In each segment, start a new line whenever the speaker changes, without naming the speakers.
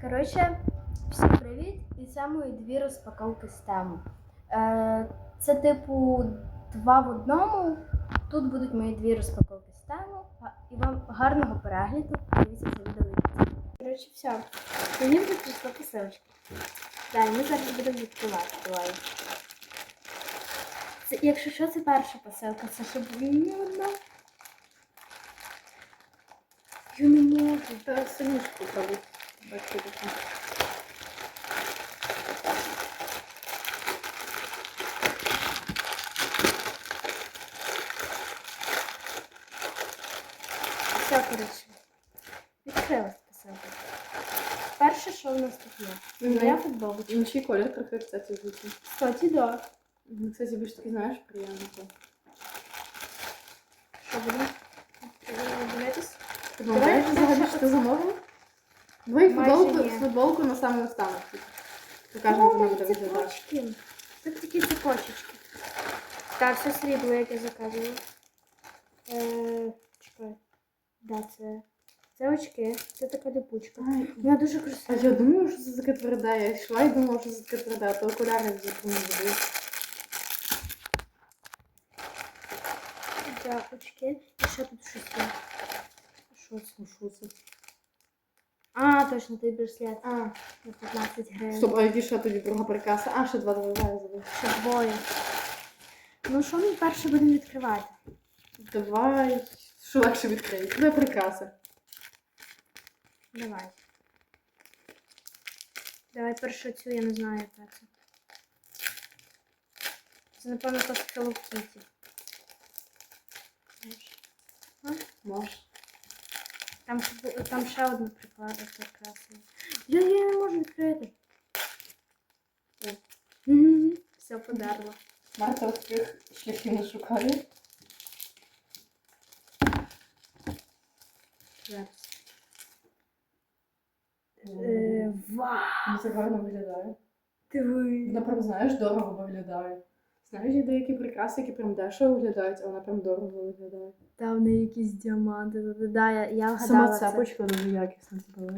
Коротше, всім привіт! І це мої дві розпаковки з тему. Е, це типу два в одному. Тут будуть мої дві розпаковки з тему. І вам гарного перегляду. Дивіться це відео. Коротше, все. Мені вже прийшла посилочка. Далі ми зараз будемо відкривати. Давай. Це, якщо що, це перша посилка, це щоб не одна. Я не можу.
Та синичку пробуй. Таке.
Все, коротше. Відкрилась посилка. Перше, що в нас тут є. Моя футболочка.
Інший колір трохи, кстати, звучить.
Кстати, да.
Ну, Кстати, більш такий, знаєш, приємно.
Що? Дивитись?
Ти пам'ятаєш взагалі, що ти замовив? Давай
Майже
футболку,
ні.
футболку на самий останок. Покажемо, як вона буде виглядати.
цепочки. Це такі цепочечки. Так, все срібло, як я заказувала. Е, чекай. Да, це. Це очки, це така липучка.
Ай,
Вона дуже
А
красива.
я думаю, що це таке тверде. Я йшла і думала, що це таке тверде, а то окуляри вже не були.
Да, очки. І ще тут щось є. Що це?
Ну, що це?
А, точно, той браслет.
А,
На 15 гривень.
стоп, а які ще тоді друга прикраса? А, ще два давай забув.
Ще двоє. Ну, що ми перше будемо відкривати?
Давай. Що легше відкрити? Де прикраса?
Давай. Давай першу цю, я не знаю, яка це. Це, напевно, то Hello Kitty. Знаєш?
Можеш.
Там, ще бу- там ще одна приклада прекрасна. Я, я не можу відкрити.
О.
Все подерло.
Марта таких шляхів не шукає.
Зараз. Е, вау!
Ну, це гарно виглядає.
Диви.
Вона прям, знаєш, дорого виглядає. Знаєш, є деякі прикраси, які прям дешево виглядають, а вона прям дорого виглядає.
Та в неї якісь діаманти. Да, я, я вгадала
Сама
це.
цепочка дуже якісна типу.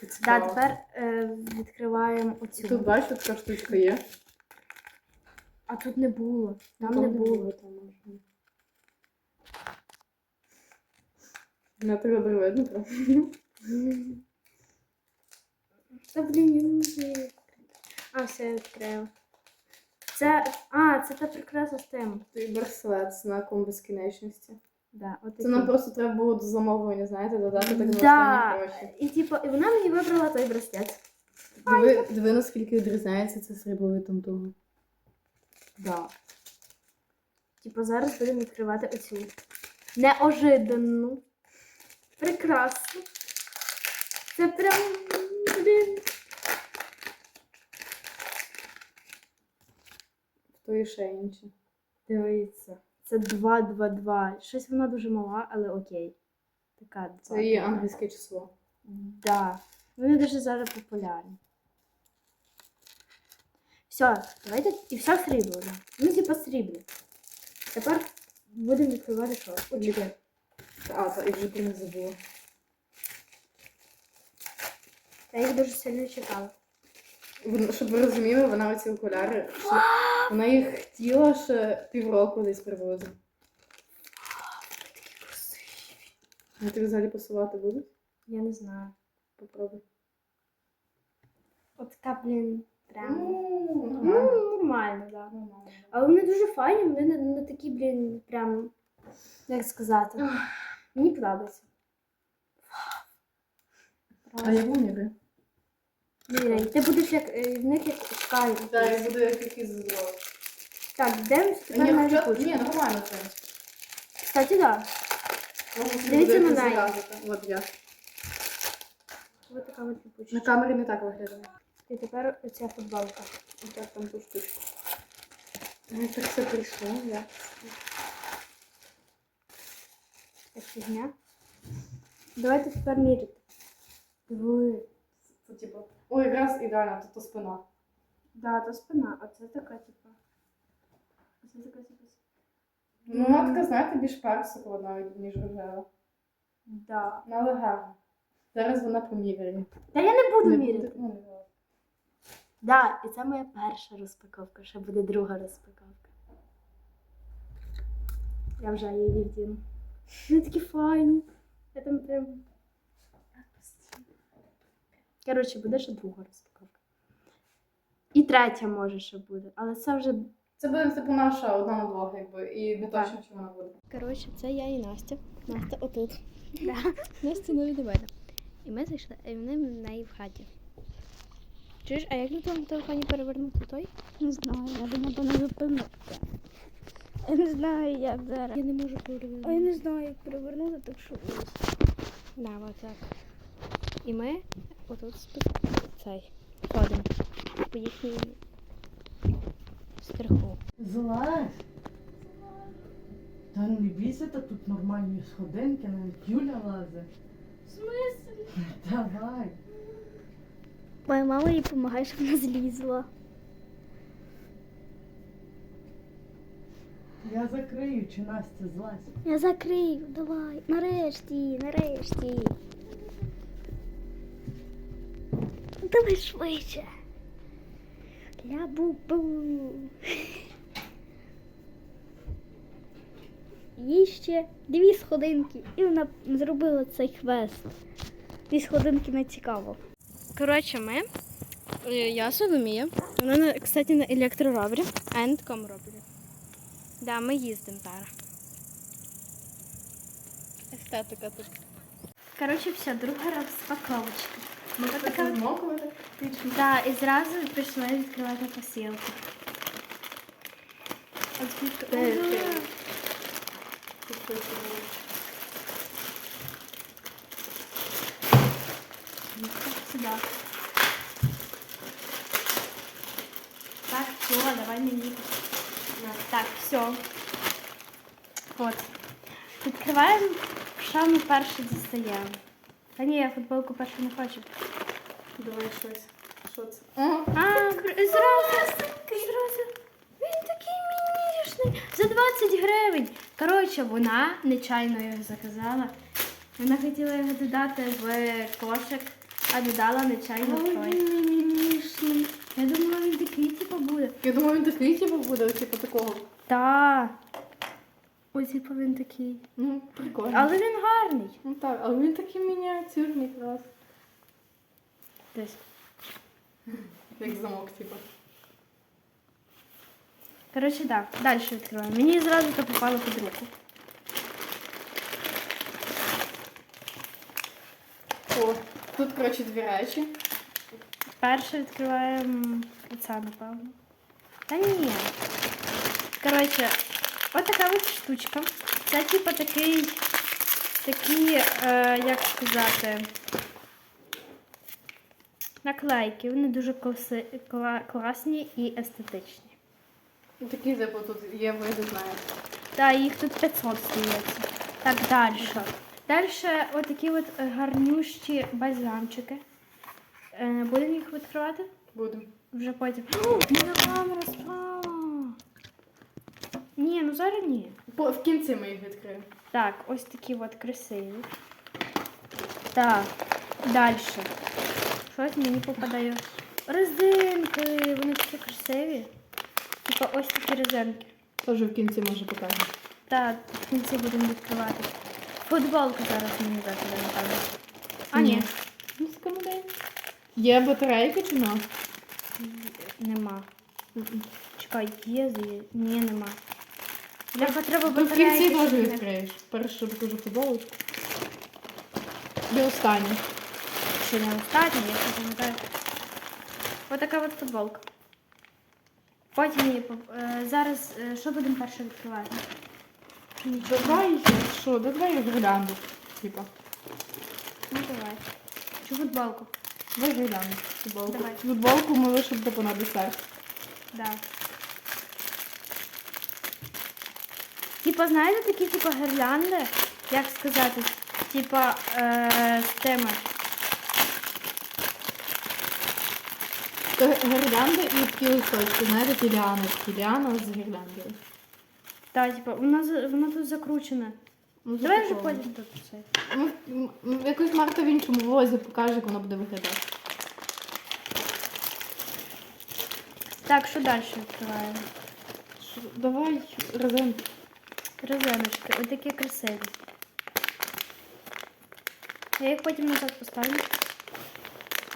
Така
Да, тепер е, відкриваємо оцю.
Тут бачиш, така штучка є.
А тут не було. Там
Там
не було.
Там може. На тебе добре видно прям.
Та блін, я не можу. її відкрити. А, все я відкрила. Це. А, це та прикраса з тим.
Той з знаком безкінечності.
Да, от
Це нам просто треба було до замовлення, знаєте, додати так за
Да.
останні гроші.
І типу, і вона мені вибрала той браслет.
Диви, диви, наскільки відрізняється це срібловий тамтугу.
Да. Типу, зараз будемо відкривати оцю. Неожиданну. Прекрасну. Це прям. Блін.
В тої ще інші.
Дивіться. Це 2-2-2. Щось вона дуже мала, але окей. Така 2.
Це її англійське число.
Да. Вони дуже зараз популярні. Все, давайте. І все срібло. Да. Ну, типа срібло. Тепер будемо відкривати що? Очки.
А, та і вже про них забула.
Я їх дуже сильно чекала.
Щоб ви розуміли, вона оці окуляри. ще- Вона їх хотіла ще півроку десь приблизно. А ти взагалі посувати будеш?
Я не знаю.
Попробуй.
От така, блін, прям.
Ну,
Ну, нормально, так. Да.
Нормально.
Але вони дуже файні, вони не, не такі, блін, прям. Як сказати. Мені подобається.
А я як вони?
Блін, ти будеш як е, в них як скай.
Так, я буду як якийсь зло.
Так, тепер
Ні,
на
хоча-
липучку.
ні, нормально це.
Кстати, так. Да.
Можна
Дивіться
буде
на
якось
неї.
От я.
Ось така от
На
липучка.
камері не так виглядає.
І тепер оця футболка.
Ось там ту штучку. Ой, так все прийшло, я.
Як фігня. Давайте тепер міряти. Диви.
Це типу. Ой, якраз ідеально, тут то спина.
Да, то спина, а це така, типа. А це така, типа.
Ну, вона така, знаєте, більш персикова навіть, ніж рожева.
Да.
Ну, але гарно. Зараз вона поміряє.
Та я не буду міряти.
ну, не.
Да, і це моя перша розпаковка, ще буде друга розпаковка. Я вже її вдіну. Вони такі файні. Я там прям. Коротше, буде ще друга розпаковка. І третя може ще буде, але це вже.
Це буде типу наша одна на двох, якби, і не точно, чи вона буде.
Коротше, це я і Настя. Настя отут. Настя не від мене. І ми зайшли, і вони в неї в хаті. Чуєш, а як на твоєму телефоні перевернути той?
Не знаю, я думаю, то не зупиниться. Я не знаю, як зараз.
Я не можу перевернути.
А я не знаю, як перевернути, так що ось.
Да, отак. І ми отут цей ходимо по їхньому страху.
Злазь. Та не бійся, та тут нормальні сходинки, навіть Юля лазе.
В смислі?
Давай.
Моя мама їй допомагає, щоб вона злізла.
Я закрию, чи Настя злазь.
Я закрию, давай. Нарешті, нарешті. Давай швидше. Ля-бу-бу. Їй ще дві сходинки, і вона зробила цей хвест. Дві сходинки не цікаво.
Коротше, ми. е, Я Соломія. Вона, кстати, на електроровері. А на. Да, ми їздимо зараз. Естетика тут. Коротше, все, друга розпаковочка. Ми
Це
така.
змокувати. Пічно.
Да, і зразу пішли відкривати посилку. От звідки.
Де
Ага.
ти? Підписуємо.
Сюда. Так, все, давай мені. Так, все. От. Відкриваємо, що ми перше дістаємо. Та ні, я футболку першу не хочу.
Давай щось. Що це? О,
А, зразу, зразу. Він такий мінішний. За 20 гривень. Коротше, вона нечайно його заказала. Вона хотіла його додати в кошик, а додала нечайно в той.
мінішний.
Я думала, він такий, типу, буде.
Я думаю, він такий типу буде, типу такого.
Та. Ось, типу, він такий.
Ну, прикольно.
Але він гарний.
Ну так, але він такий мініатюрний клас.
Десь.
Як замок, типу.
Коротше, так, да. далі відкриваємо. Мені зразу то попало під руку.
О, тут, коротше, дві речі.
Перше відкриваємо оце, напевно. Та ні. Коротше, от така от штучка. Це типу такий, такі, е, як сказати, наклейки. Вони дуже класи, кла- класні і естетичні.
Такі, типу, тут є, ви не знаєте.
Та їх тут 500 здається. Так, далі. Далі отакі от гарнющі бальзамчики. Е, Будемо їх відкривати?
Будемо.
Вже потім. О, моя камера спала. Ні, ну зараз ні.
По- В кінці ми їх відкриємо.
Так, ось такі от красиві. Так, далі. Щось мені попадає. Резинки, вони такі красиві. Типа ось такі резинки.
Теж в кінці може покажемо.
Так, в кінці будемо відкривати. Футболку зараз мені закиде, напевно. А, ні.
Ну. Є батарейки чи не?
Нема. Чекай, є, є. Ні, нема. Бляха, треба
Ну, в кінці
батарейки.
теж відкриєш. Перше покажу футболочку. І останнє.
Чи не остатній, я не пам'ятаю. Ось така от футболка. Потім її поп- е, зараз е, що будемо перше відкривати?
Давай, що, давай гірлянду. Типа.
Ну давай. Чи футболку?
Давай гірлянду. Футболку.
Давай.
Футболку ми лишимо типу на десерт.
Да. Типа, знаєте, такі типа гірлянди, як сказати, типа е, теми.
Гірлянди і такі листочки, знаєте, ті ліани. З гірляндою.
Та, типа, вона, за- вона тут закручена.
Ну,
Давай вже
запаковано.
потім тут все.
Ну, м, м, якось Марта в іншому влозі покаже, як воно буде виглядати.
Так, що далі відкриваємо?
Що- Давай разом.
Резиночки, ось такі красиві. Я їх потім назад поставлю.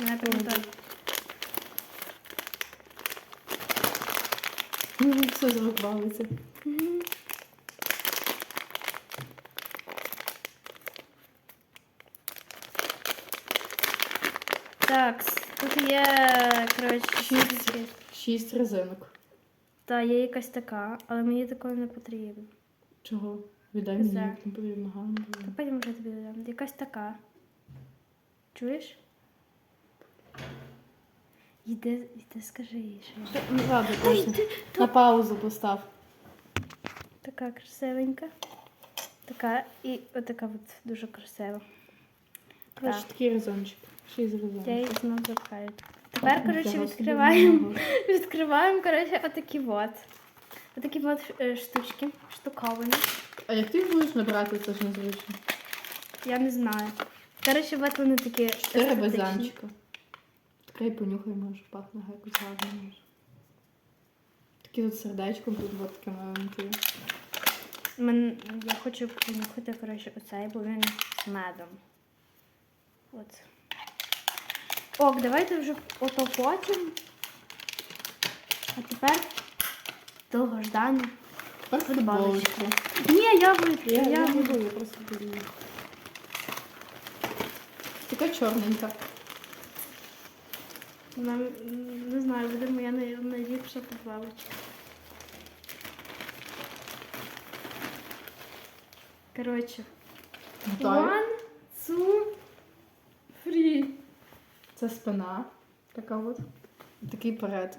Не пам'ятаю.
Все з рук
Так, тут є, коротше,
Шість. Шість резинок.
Та є якась така, але мені такої не потрібно.
Чого? Віддай мені, не потрібно гарно.
Та потім вже тобі дам. Якась така. Чуєш? Йди, йди скажи їй, що я.
Ну ладно, точно. На паузу постав.
Така красивенька. Така і отака от дуже красива.
Коротше,
Так.
такий резончик. Шість.
Я її знову запхаю. Тепер, коротше, відкриваємо. Відкриваємо, коротше, отакі от. Отакі от е, штучки, штуковини.
А як ти їх будеш набирати, це ж незвично.
Я не знаю. Коротше, от вони такі.
Чотири базанчика. Такий понюхай, може, пахне якось гарно може. Такі тут сердечком, тут от таке маленьке.
Мен... Я хочу понюхати, коротше, оцей, бо він з медом. От. Ок, давайте вже ото потім. А тепер довгождані. Футболочка. Ні, я буду.
Я,
Я,
я
буду.
я просто буду. Така чорненька.
Нам, не знаю, буде моя най- найліпша футболочка. Коротше. One, two, three.
Це спина. Така от. Такий перед.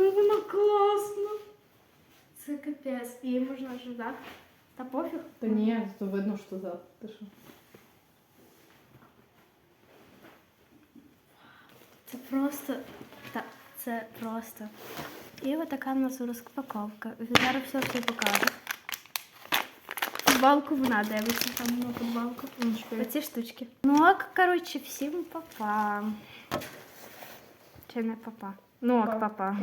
Ну, воно класно. Це капець. Її можна вже, так? Та пофіг.
Та ні, то видно, що зад. Ти що?
Це просто. Та, це просто. І отака в нас розпаковка. Зараз все все покажу. Футболку вона дивиться там на футболку. Оці штучки. Ну ок, коротше, всім папа. Чи не папа? Ну ок,
Папа.
папа.